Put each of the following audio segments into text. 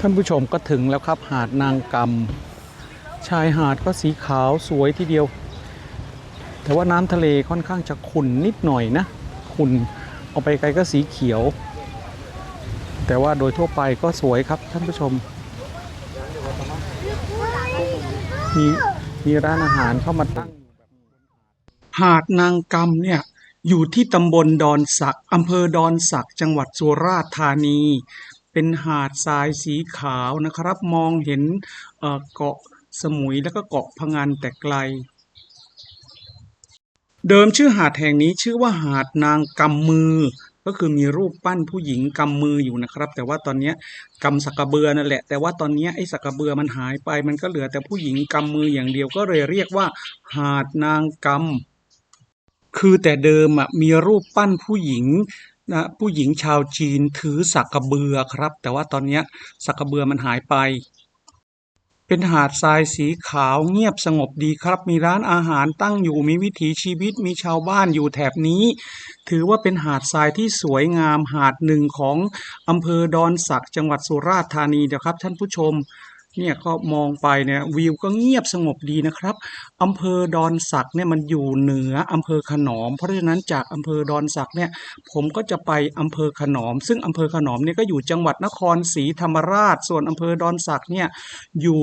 ท่านผู้ชมก็ถึงแล้วครับหาดนางกำชายหาดก็สีขาวสวยทีเดียว แต่ว่าน้ำทะเลค่อนข้างจะขุ่นนิดหน่อยนะ ขุ่นออกไปไกลก็สีเขียว แต่ว่าโดยทั่วไปก็สวยครับท่านผู้ชม มีมีร้านอาหารเข้ามาตั้ง หาดนางกำเนี่ยอยู่ที่ตำบลดอนสักอำเภอดอนสักจังหวัดสุราษฎร์ธานี เป็นหาดทรายสีขาวนะครับ มองเห็นเกาะสมุยแล้วก็เกาะพะงันแต่ไกล เดิมชื่อหาดแห่งนี้ชื่อว่าหาดนางกำมือ ก็คือมีรูปปั้นผู้หญิงกำมืออยู่นะครับ แต่ว่าตอนนี้กำสักกระเบือนั่นแหละ แต่ว่าตอนนี้ไอ้สักกระเบือมันหายไป มันก็เหลือแต่ผู้หญิงกำมืออย่างเดียวก็เลยเรียกว่า หาดนางกำคือแต่เดิมอะมีรูปปั้นผู้หญิง นะผู้หญิงชาวจีนถือสักกระเบือครับ แต่ว่าตอนนี้สักกระเบือมันหายไป เป็นหาดทรายสีขาวเงียบสงบดีครับ มีร้านอาหารตั้งอยู่มีวิถีชีวิตมีชาวบ้านอยู่แถบนี้ ถือว่าเป็นหาดทรายที่สวยงามหาดหนึ่งของอำเภอดอนสักจังหวัดสุราษฎร์ธานีเดี๋ยวครับ ท่านผู้ชม เนี่ยก็มองไปเนี่ยวิวก็เงียบสงบดีนะครับอำเภอดอนสักเนี่ยมันอยู่เหนืออำเภอขนอม เพราะฉะนั้นจากอำเภอดอนสักเนี่ยผมก็จะไปอำเภอขนอม ซึ่งอำเภอขนอมเนี่ยก็อยู่จังหวัดนครศรีธรรมราช ส่วนอำเภอดอนสักเนี่ยอยู่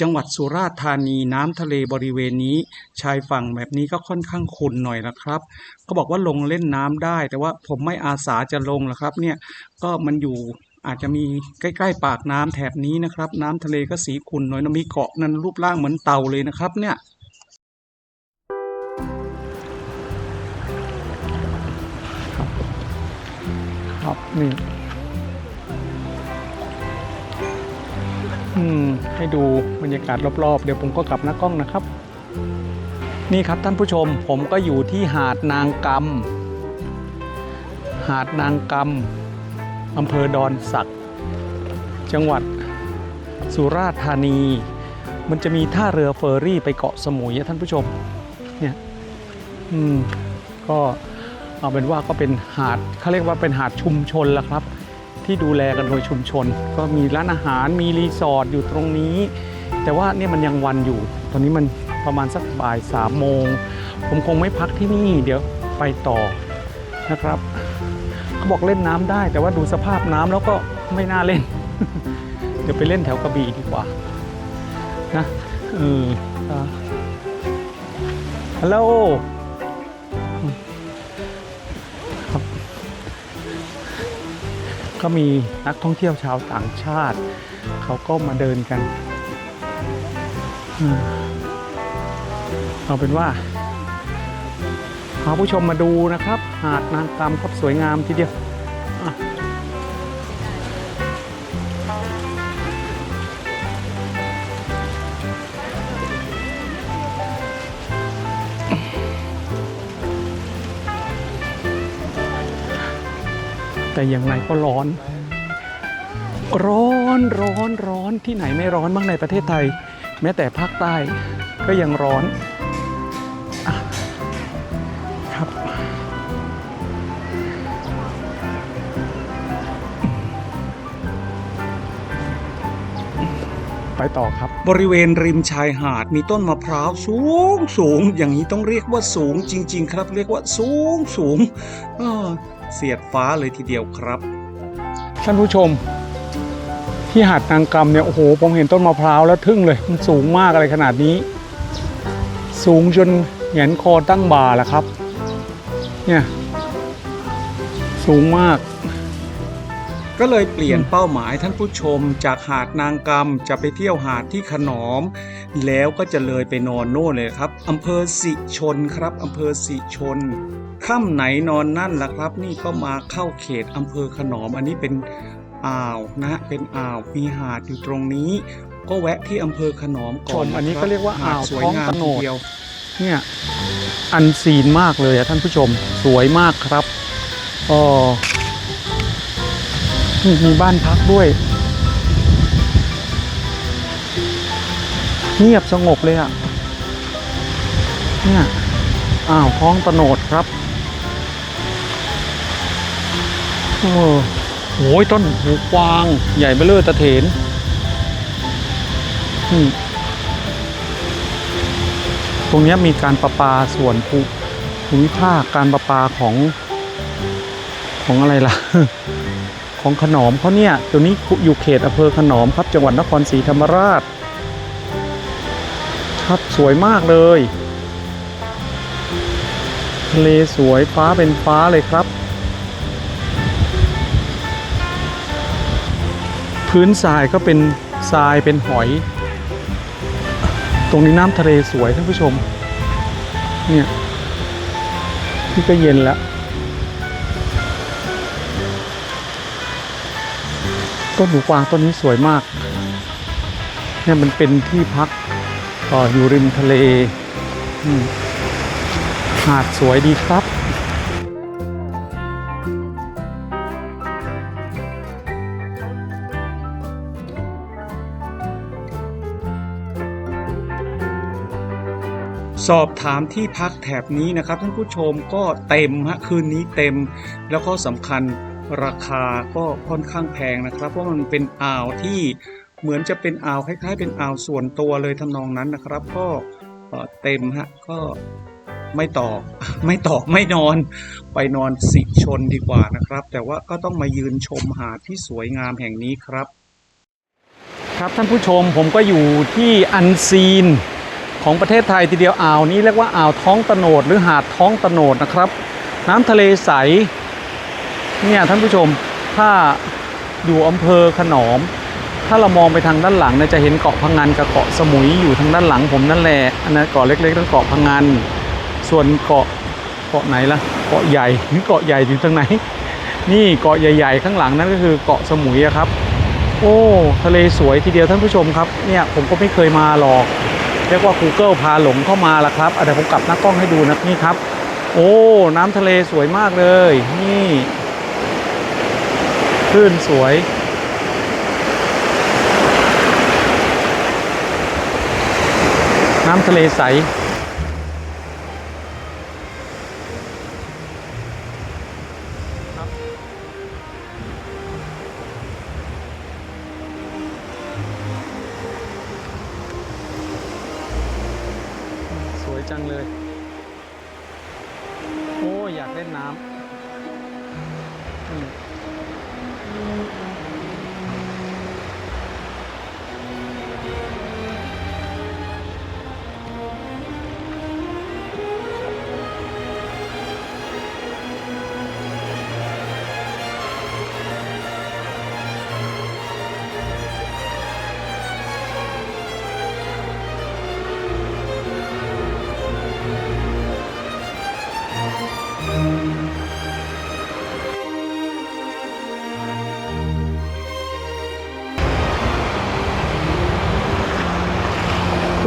จังหวัดสุราษฎร์ธานีน้ำทะเลบริเวณนี้ ชายฝั่งแบบนี้ก็ค่อนข้างขุ่นหน่อยนะครับก็บอกว่าลงเล่นน้ำได้ แต่ว่าผมไม่อาสาจะลงหรอกครับเนี่ยก็มันอยู่ อาจจะมีใกล้ๆ ปากน้ำแถบนี้นะครับ น้ำทะเลก็สีขุ่นหน่อยนะมีเกาะนั้นรูปร่างเหมือนเต่าเลยนะครับ เนี่ยครับนี่อืมให้ดูบรรยากาศรอบๆ เดี๋ยวผมก็กลับหน้ากล้องนะครับ นี่ครับท่านผู้ชมผมก็อยู่ที่หาดนางกำหาดนางกำ อำเภอดอนสักจังหวัดสุราษฎร์ธานี มันจะมีท่าเรือเฟอร์รี่ไปเกาะสมุยอะท่านผู้ชมเนี่ยอืมก็เอาเป็นว่าก็เป็นหาดเขาเรียกว่าเป็นหาดชุมชนละครับ ที่ดูแลกันโดยชุมชน ก็มีร้านอาหารมีรีสอร์ทอยู่ตรงนี้ แต่ว่าเนี่ยมันยังวันอยู่ ตอนนี้มันประมาณสักบ่ายสามโมง ผมคงไม่พักที่นี่เดี๋ยวไปต่อนะครับ เขาบอกเล่นน้ำได้ แต่ว่าดูสภาพน้ำแล้วก็ไม่น่าเล่น เดี๋ยวไปเล่นแถวกระบี่ดีกว่านะเออฮัลโหลครับก็มีนักท่องเที่ยวชาวต่างชาติ เขาก็มาเดินกันเอาเป็นว่า พาผู้ชมมาดูนะครับ หาดนางกำครับสวยงามทีเดียวแต่อย่างไรก็ร้อน ร้อนร้อนร้อนที่ไหนไม่ร้อนบ้างในประเทศไทย แม้แต่ภาคใต้ก็ยังร้อน ไปต่อครับ บริเวณริมชายหาดมีต้นมะพร้าวสูงสูง อย่างนี้ต้องเรียกว่าสูงจริง ๆ ครับ เรียกว่าสูงสูงเสียดฟ้าเลยทีเดียวครับ ท่านผู้ชม ที่หาดนางกำเนี่ยโอ้โหผมเห็นต้นมะพร้าวแล้วทึ่งเลยมันสูงมากอะไรขนาดนี้ สูงจนแหงนคอตั้งบ่าแหละครับ เนี่ยสูงมาก ก็เลยเปลี่ยนเป้าหมายท่านผู้ชมจากหาดนางกำจะไปเที่ยวหาดที่ขนอม แล้วก็จะเลยไปนอนโน่นเลยครับอำเภอสิชนครับอำเภอสิชนค่ำไหนนอนนั่นล่ะครับ นี่ก็มาเข้าเขตอำเภอขนอม อันนี้เป็นอ่าวนะฮะเป็นอ่าวมีหาดอยู่ตรงนี้ ก็แวะที่อำเภอขนอมก่อนชมอันนี้ก็เรียกว่าหดอ่าวสวยท้องงามตะโนทีดเดียวเนี่ยอันซีนมากเลยอะท่านผู้ชมสวยมากครับอ๋อ นี่มีบ้านพักด้วย เงียบสงบเลยอะเนี่ย อ้าวท้องตโนดครับ โอ้โหต้นหูกวาง ใหญ่เบ้อเร่อตะเถนนี่ตรงนี้มีการประปาส่วนภูภูมิภาคการประปาของของอะไรล่ะ ของขนอมเขาเนี่ย ตัวนี้อยู่เขตอำเภอขนอมครับ จังหวัดนครศรีธรรมราช ครับสวยมากเลยทะเลสวยฟ้าเป็นฟ้าเลยครับ พื้นทรายก็เป็นทรายเป็นหอย ตรงนี้น้ำทะเลสวยท่านผู้ชม เนี่ยนี่ก็เย็นแล้ว ต้นหูกวางต้นนี้สวยมากเนี่ยมันเป็นที่พักก็อยู่ริมทะเลหาดสวยดีครับสอบถามที่พักแถบนี้นะครับท่านผู้ชมก็เต็มฮะคืนนี้เต็มแล้วก็สำคัญ ราคาก็ค่อนข้างแพงนะครับ เพราะมันเป็นอ่าวที่เหมือนจะเป็นอ่าวคล้ายๆ เป็นอ่าวส่วนตัวเลยทำนองนั้นนะครับ ก็เเต็มฮะก็ไม่ต่อไม่ต่อไม่นอน ไปนอนสิชนดีกว่านะครับ แต่ว่าก็ต้องมายืนชมหาดที่สวยงามแห่งนี้ครับ ครับท่านผู้ชมผมก็อยู่ที่อันซีนของประเทศไทยทีเดียวอ่าวนี้เรียกว่าอ่าวท้องตะโนดหรือหาดท้องตะโนดนะครับ น้ำทะเลใส เนี่ยท่านผู้ชมถ้าอยู่อำเภอขนอม ถ้าเรามองไปทางด้านหลังเนี่ยจะเห็นเกาะพังงานกับเกาะสมุยอยู่ทางด้านหลังผมนั่นแหละอันนั้นเกาะเล็กๆนั่นเกาะพังงานส่วนเกาะเกาะไหนล่ะเกาะใหญ่หรือเกาะใหญ่อยู่ทางไหน นี่เกาะใหญ่ ๆ ข้างหลังนั่นก็คือเกาะสมุยครับ โอ้ทะเลสวยทีเดียวท่านผู้ชมครับเนี่ยผมก็ไม่เคยมาหรอกเรียกว่า Google พาหลงเข้ามาละครับเดี๋ยวผมกลับหน้ากล้องให้ดูนะนี่ครับ โอ้ น้ำทะเลสวยมากเลย นี่ คลื่นสวย น้ำทะเลใสส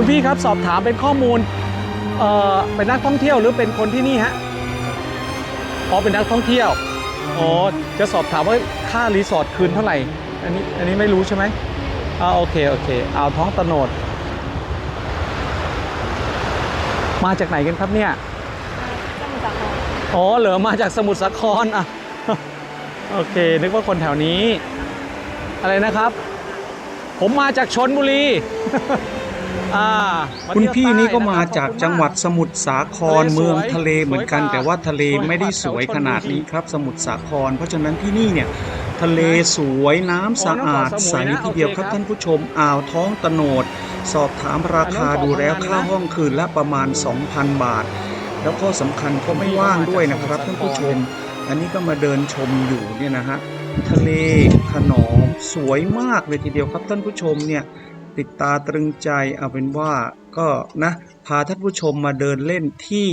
คุณพี่ครับสอบถามเป็นข้อมูลเอ่อเป็นนักท่องเที่ยวหรือเป็นคนที่นี่ฮะอ๋อเป็นนักท่องเที่ยวอ๋อจะสอบถามว่าค่ารีสอร์ทคืนเท่าไหร่อันนี้อันนี้ไม่รู้ใช่ไหมอ่าโอเคโอเคอ่าวท้องตะโนด มาจากไหนกันครับเนี่ยอ๋อเหรอมาจากสมุทรสาครอะโอเค นึกว่าคนแถวนี้ อะไรนะครับ ผมมาจากชนบุรี อ่าาคุณเที่ยวพี่นี่ก็ใต้ะมาครับจากขอบคุณจังหวัดมกสมุทรสาครทะเลสวยเมืองทะเลเหมือนกันสวยกว่าแต่ว่าทะเลสวยกว่าไม่ได้สวยแถวชลบุรีขนาดนี้ครับ สมุทรสาคร เพราะฉะนั้นที่นี่เนี่ยทะเลสวยน้ำสะอาดอ๋อใสนครสมุยนะทีเดียวโอเคครับครับท่านผู้ชมอ่าวท้องตะโนด สอบถามราคาอันนั้นดูแล้วเกาะพะงันนะค่าห้องคืนละประมาณ 2,000 บาท แล้วก็สำคัญก็ไม่ว่างด้วยนะครับท่านผู้ชม อันนี้ก็มาเดินชมอยู่เนี่ยนะฮะทะเลขนอมสวยมากเลยทีเดียวครับท่านผู้ชมเนี่ย ติดตาตรึงใจเอาเป็นว่าก็นะ พาท่านผู้ชมมาเดินเล่นที่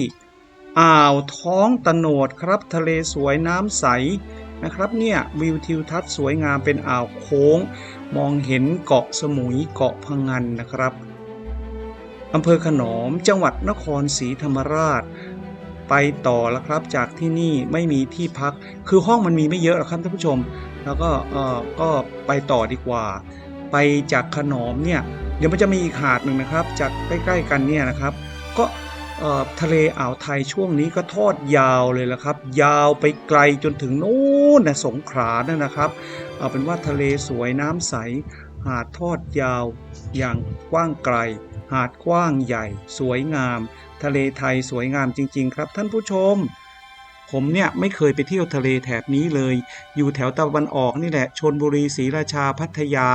อ่าวท้องตะโนดครับทะเลสวยน้ำใสนะครับเนี่ยวิวทิวทัศน์สวยงามเป็นอ่าวโค้ง มองเห็นเกาะสมุยเกาะพังงันนะครับอำเภอขนอมจังหวัดนครศรีธรรมราช ไปต่อแล้วครับจากที่นี่ไม่มีที่พัก คือห้องมันมีไม่เยอะหรอกครับท่านผู้ชม แล้วก็เออก็ไปต่อดีกว่า ไปจากขนอมเนี่ยเดี๋ยวมันจะมีอีกหาดหนึ่งนะครับ จากใกล้ๆกันเนี่ยนะครับ ก็ทะเลอ่าวไทยช่วงนี้ก็ทอดยาวเลยละครับ ยาวไปไกลจนถึงโนู้นนะสงขลานั่นนะครับ เอาเป็นว่าทะเลสวยน้ำใส หาดทอดยาวอย่างกว้างไกล หาดกว้างใหญ่ สวยงาม ทะเลไทยสวยงามจริง ๆ ครับท่านผู้ชม ผมเนี่ยไม่เคยไปเที่ยวทะเลแถบนี้เลย อยู่แถวตะวันออกนี่แหละชนบุรีศรีราชาพัทยา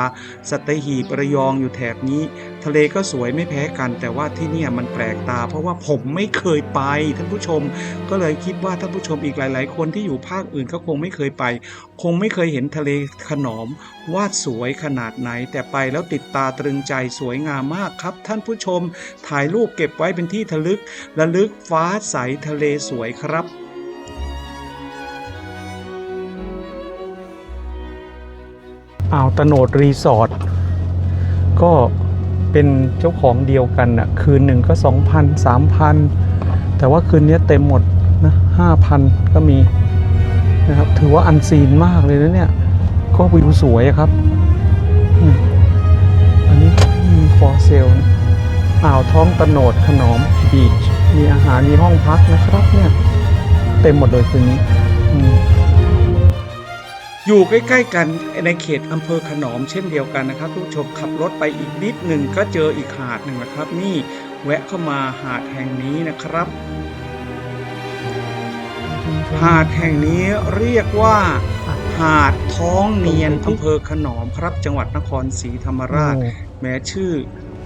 สัตหีบระยองอยู่แถบนี้ ทะเลก็สวยไม่แพ้กัน แต่ว่าที่เนี่ยมันแปลกตา เพราะว่าผมไม่เคยไปท่านผู้ชม ก็เลยคิดว่าท่านผู้ชมอีกหลาย ๆ คนที่อยู่ภาคอื่นก็คงไม่เคยไป คงไม่เคยเห็นทะเลขนอมวาดสวยขนาดไหน แต่ไปแล้วติดตาตรึงใจสวยงามมากครับ ท่านผู้ชมถ่ายรูปเก็บไว้เป็นที่ทะลึกระลึกฟ้าใสทะเลสวยครับ อ่าวตโนดรีสอร์ทก็เป็นเจ้าของเดียวกันน่ะคืนหนึ่งก็ 2,000 3,000 แต่ว่าคืนนี้เต็มหมดนะ5,000 ก็มีนะครับถือว่าอันซีนมากเลยนะเนี่ย ก็วิวสวยครับ อันนี้มีฟอร์เซลนะอ่าวท้องตโนดขนอมบีชมีอาหารมีห้องพักนะครับเนี่ย เต็มหมดเลยคืนนี้ อืมอยู่ใกล้ ๆ กันในเขตอำเภอขนอมเช่นเดียวกันนะครับทุกผู้ชมขับรถไปอีกนิดหนึ่งก็เจออีกหาดหนึ่งนะครับ นี่แวะเข้ามาหาดแห่งนี้นะครับ หาดแห่งนี้เรียกว่า หาดท้องเนียนอำเภอขนอมครับ จังหวัดนครศรีธรรมราชโอ้แม้ชื่อ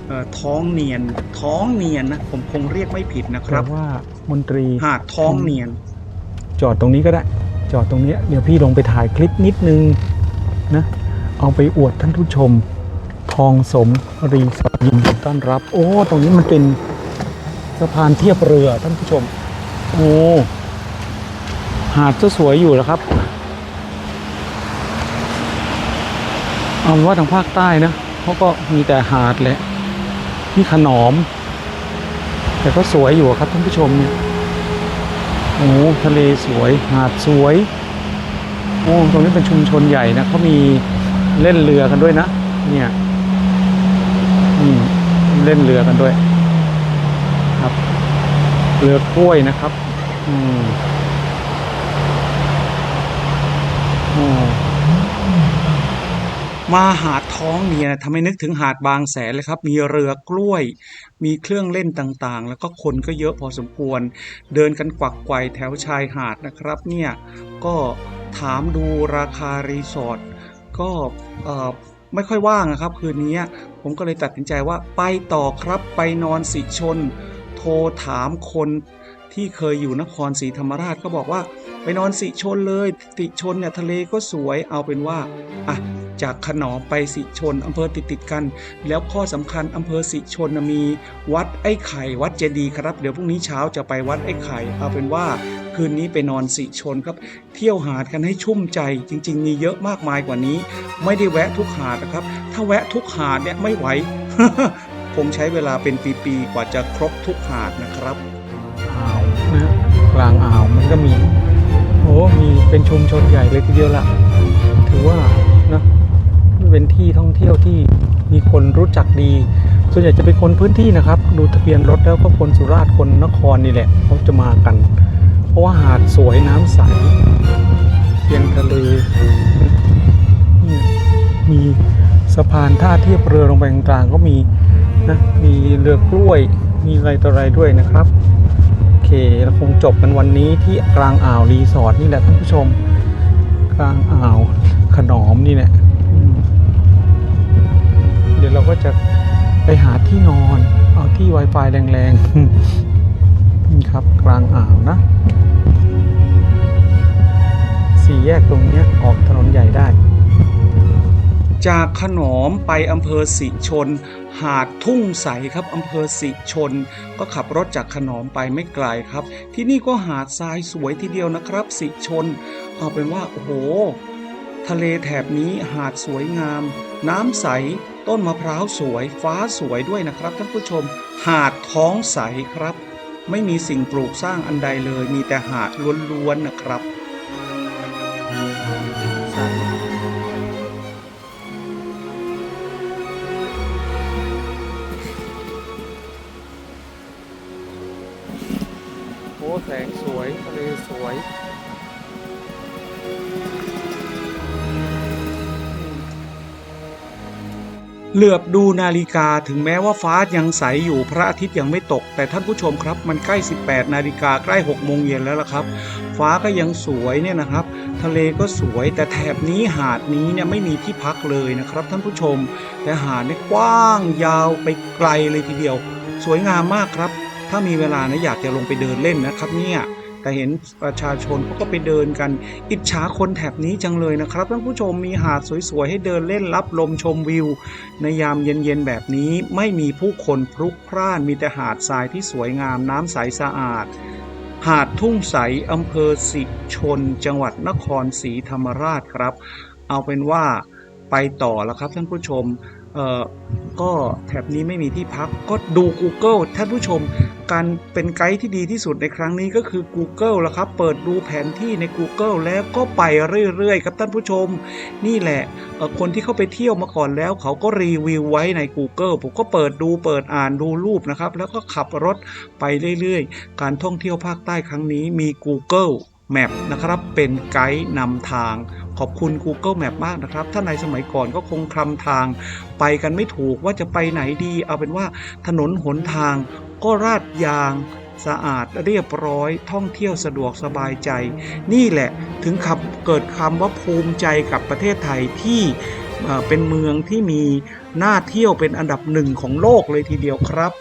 เอ่อท้องเนียน ท้องเนียนนะผมคงเรียกไม่ผิดนะคแปลรับว่ามนตรีหาดท้องเนียน จอดตรงนี้ก็ได้ จอดตรงนี้เดี๋ยวพี่ลงไปถ่ายคลิปนิดนึงนะเอาไปอวดท่านผู้ชม ทองสมรีสอร์ทยินดีต้อนรับ โอ้ ตรงนี้มันเป็นสะพานเทียบเรือท่านผู้ชม โอ้หาดก็สวยอยู่แล้วครับเอาว่าทางภาคใต้นะเขาก็มีแต่หาดแหละนี่ขนอม แต่ก็สวยอยู่ครับท่านผู้ชมเนี่ย โอ้ทะเลสวยหาดสวยโอ้ตรงนี้เป็นชุมชนใหญ่นะเขามีเล่นเรือกันด้วยนะ เนี่ยอืมเล่นเรือกันด้วย ครับ เรือกล้วยนะครับ อืมโอ้ มาหาดท้องเนียนทำให้นึกถึงหาดบางแสนเลยครับ มีเรือกล้วย มีเครื่องเล่นต่างๆ แล้วก็คนก็เยอะพอสมควร เดินกันกวักไกวแถวชายหาดนะครับ เนี่ยก็ถามดูราคารีสอร์ทก็ไม่ค่อยว่างนะครับคืนนี้ผมก็เลยตัดสินใจว่าไปต่อครับไปนอนสิชน โทรถามคน ที่เคยอยู่นครศรีธรรมราชก็บอกว่า ไปนอนสิชนเลยสิชนเนี่ยทะเลก็สวยเอาเป็นว่าอะจากขนอมไปสิชนอำเภอติดติดกัน แล้วข้อสำคัญอำเภอสิชนมีวัดไอ้ไข่ วัดเจดีย์ครับ เดี๋ยวพรุ่งนี้เช้าจะไปวัดไอ้ไข่เอาเป็นว่าคืนนี้ไปนอนสิชนครับ เที่ยวหาดกันให้ชุ่มใจจริง ๆ มีเยอะมากมายกว่านี้ ไม่ได้แวะทุกหาดนะครับ ถ้าแวะทุกหาดเนี่ยไม่ไหวผมใช้เวลาเป็นปีๆกว่าจะครบทุกหาดนะครับ อ่าวนะกลางอ่าวมันก็มีโอ้มีเป็นชุมชนใหญ่เลยทีเดียวล่ะถือว่านะเป็นที่ท่องเที่ยวที่มีคนรู้จักดี ส่วนใหญ่จะเป็นคนพื้นที่นะครับ ดูทะเบียนรถแล้วก็คนสุราษฎร์คนนครนี่แหละเขาจะมากัน เพราะว่าหาดสวยน้ำใสเทียนทะเลนี่มีสะพานท่าเทียบเรือลงไปกลางก็มีนะมีเรือกล้วยมีอะไรต่ออะไรด้วยนะครับ เคเราคงจบกันวันนี้ที่กลางอ่าวรีสอร์ทนี่แหละท่านผู้ชม กลางอ่าวขนอมนี่แหละเดี๋ยวเราก็จะไปหาที่นอน เอาที่ Wi-Fi แรงๆนี่ครับกลางอ่าวนะ สี่แยกตรงนี้ออกถนนใหญ่ได้ จากขนอมไปอำเภอสิชน หาดทุ่งใสครับอำเภอสิชน ก็ขับรถจากขนอมไปไม่ไกลครับ ที่นี่ก็หาดทรายสวยทีเดียวนะครับ สิชน เอาเป็นว่าโอ้โห ทะเลแถบนี้หาดสวยงาม น้ำใส ต้นมะพร้าวสวย ฟ้าสวยด้วยนะครับท่านผู้ชม หาดท้องใสครับ ไม่มีสิ่งปลูกสร้างอันใดเลย มีแต่หาดล้วนๆนะครับ เหลือบดูนาฬิกาถึงแม้ว่าฟ้ายังใสอยู่พระอาทิตย์ยังไม่ตก แต่ท่านผู้ชมครับ มันใกล้ 18 นาฬิกาใกล้6โมงเย็นแล้วล่ะครับ ฟ้าก็ยังสวยเนี่ยนะครับ ทะเลก็สวยแต่แถบนี้หาดนี้เนี่ยไม่มีที่พักเลยนะครับ ท่านผู้ชม แต่หาดเนี่ยกว้างยาวไปไกลเลยทีเดียว สวยงามมากครับ ถ้ามีเวลานะอยากจะลงไปเดินเล่นนะครับเนี่ย แต่เห็นประชาชนเขาก็ไปเดินกัน อิจฉาคนแถบนี้จังเลยนะครับท่านผู้ชมมีหาดสวยๆให้เดินเล่นรับลมชมวิว ในยามเย็นๆแบบนี้ไม่มีผู้คนพลุกพล่านมีแต่หาดทรายที่สวยงามน้ำใสสะอาด หาดทุ่งใสอำเภอสิชน จังหวัดนครศรีธรรมราชครับ เอาเป็นว่าไปต่อแล้วครับท่านผู้ชม เอ่อก็แถบนี้ไม่มีที่พักก็ดู Google ท่านผู้ชม การเป็นไกด์ที่ดีที่สุดในครั้งนี้ก็คือ Google ล้วครับ เปิดดูแผนที่ใน Google แล้วก็ไปเรื่อยๆครับท่านผู้ชม นี่แหละคนที่เขาไปเที่ยวมาก่อนแล้ว เขาก็รีวิวไว้ใน Google ผมก็เปิดดูเปิดอ่านดูรูปนะครับ แล้วก็ขับรถไปเรื่อยๆ การท่องเที่ยวภาคใต้ครั้งนี้มี Google Map นะครับเป็นไกด์นำทาง ขอบคุณ Google Map มากนะครับ ถ้าในสมัยก่อนก็คงคลำทาง ไปกันไม่ถูกว่าจะไปไหนดี เอาเป็นว่าถนนหนทางก็ราดยางสะอาดเรียบร้อยท่องเที่ยวสะดวกสบายใจ นี่แหละถึงขับเกิดคำว่าภูมิใจกับประเทศไทยที่เอ่อเป็นเมืองที่มีน่าเที่ยวเป็นอันดับหนึ่งของโลกเลยทีเดียวครับ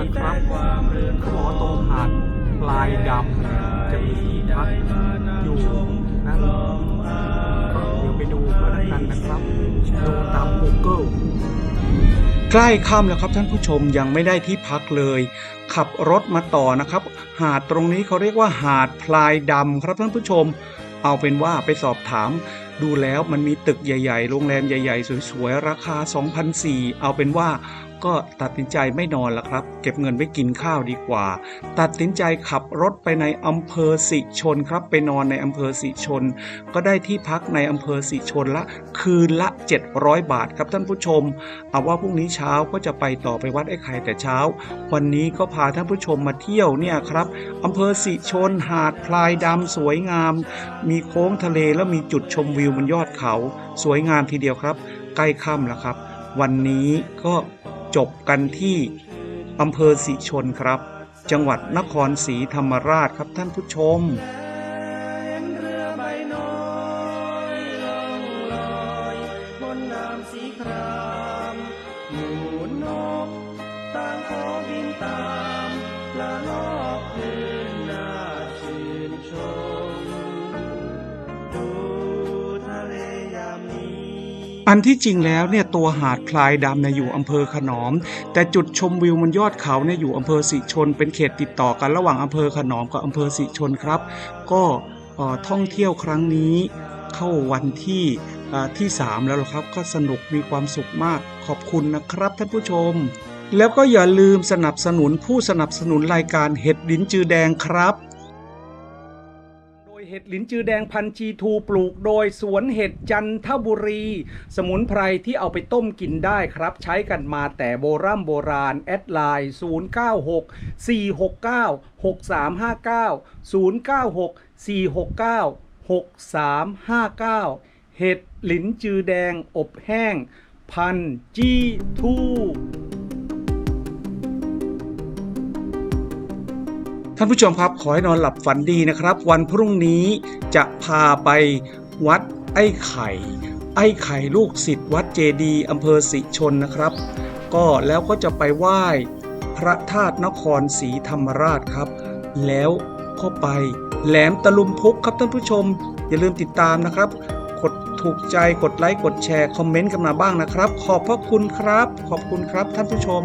ล้วครับเขาบอกว่าตรงหาดปลายดำจะมีที่พักอยู่นะก็เดี๋ยวไปดูกันกันนะครับดูตาม Google ใกล้ค่ำแล้วครับท่านผู้ชมยังไม่ได้ที่พักเลย ขับรถมาต่อนะครับ หาดตรงนี้เขาเรียกว่าหาดพลายดำครับท่านผู้ชม เอาเป็นว่าไปสอบถาม ดูแล้วมันมีตึกใหญ่ ๆ โรงแรมใหญ่ ๆ สวย ๆ ราคา 2,004เอาเป็นว่า ก็ตัดสินใจไม่นอนละครับ เก็บเงินไว้กินข้าวดีกว่า ตัดสินใจขับรถไปในอำเภอสิชนครับ ไปนอนในอำเภอสิชน ก็ได้ที่พักในอำเภอสิชนละ คืนละ 700 บาทครับท่านผู้ชม เอาว่าพรุ่งนี้เช้าก็จะไปต่อไปวัดไอ้ไข่แต่เช้า วันนี้ก็พาท่านผู้ชมมาเที่ยวเนี่ยครับอำเภอสิชน หาดพลายดำสวยงาม มีโค้งทะเลแล้วมีจุดชมวิวบนยอดเขา สวยงามทีเดียวครับ ใกล้ค่ำแล้วครับ วันนี้ก็ จบกันที่อำเภอสิชนครับ จังหวัดนครศรีธรรมราชครับท่านผู้ชมเห็นเรือใบน้อยล่องลอยบนน้ำสีครามหมู่นกต่างขอบินตามละลอบคืนน่ อันที่จริงแล้วเนี่ยตัวหาดพลายดำเนี่ยอยู่อำเภอขนอม แต่จุดชมวิวมันยอดเขาเนี่ยอยู่อำเภอสิชน เป็นเขตติดต่อกันระหว่างอำเภอขนอมกับอำเภอสิชนครับ ก็ท่องเที่ยวครั้งนี้เข้าวันที่เอ่อที่ 3 แล้วครับก็สนุกมีความสุขมากขอบคุณนะครับท่านผู้ชม แล้วก็อย่าลืมสนับสนุนผู้สนับสนุนรายการเห็ดลิ้นจือแดงครับ เห็ดหลินจือแดงพันจีทูปลูกโดยสวนเห็ดจันทบุรี สมุนไพรที่เอาไปต้มกินได้ครับ ใช้กันมาแต่โบรโบราณ แอดไลน์ 096 469 6359 096 469 6359 เห็ดหลินจือแดงอบแห้งพันจีทู ท่านผู้ชมครับขอให้นอนหลับฝันดีนะครับ วันพรุ่งนี้จะพาไปวัดไอ้ไข่ ไอ้ไข่ลูกศิษย์วัดเจดีอำเภอสิชนนะครับ ก็แล้วก็จะไปไหว้พระธาตุนครศรีธรรมราชครับ แล้วก็ไปแหลมตะลุมพุกครับท่านผู้ชม อย่าลืมติดตามนะครับ กดถูกใจกดไลค์กดแชร์ คอมเมนต์กันมาบ้างนะครับ ขอบพระคุณครับ ขอบคุณครับท่านผู้ชม